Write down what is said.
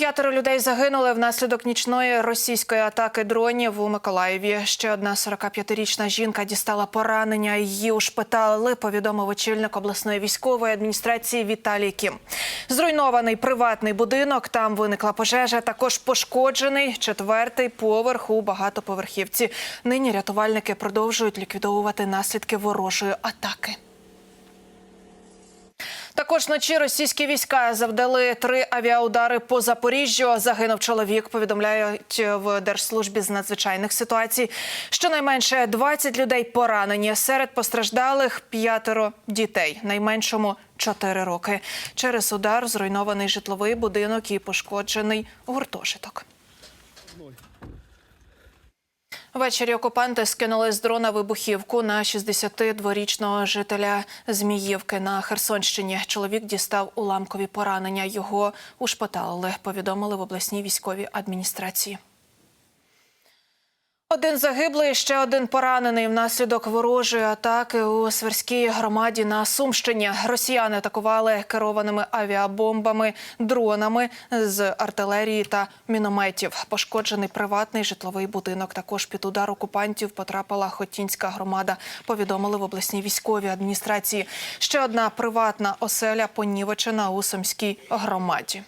П'ятеро людей загинули внаслідок нічної російської атаки дронів у Миколаєві. Ще одна 45-річна жінка дістала поранення. Її ушпиталили, повідомив очільник обласної військової адміністрації Віталій Кім. Зруйнований приватний будинок. Там виникла пожежа. Також пошкоджений четвертий поверх у багатоповерхівці. Нині рятувальники продовжують ліквідовувати наслідки ворожої атаки. Також вночі російські війська завдали три авіаудари по Запоріжжю. Загинув чоловік. Повідомляють в держслужбі з надзвичайних ситуацій. Щонайменше 20 людей поранені. Серед постраждалих п'ятеро дітей, найменшому 4 роки. Через удар зруйнований житловий будинок і пошкоджений гуртожиток. Ввечері окупанти скинули з дрона вибухівку на 62-річного жителя Зміївки на Херсонщині. Чоловік дістав уламкові поранення. Його ушпиталили, повідомили в обласній військовій адміністрації. Один загиблий, ще один поранений внаслідок ворожої атаки у Сверській громаді на Сумщині. Росіяни атакували керованими авіабомбами, дронами з артилерії та мінометів. Пошкоджений приватний житловий будинок. Також під удар окупантів потрапила Хотінська громада. Повідомили в обласній військовій адміністрації. Ще одна приватна оселя понівечена у Сумській громаді.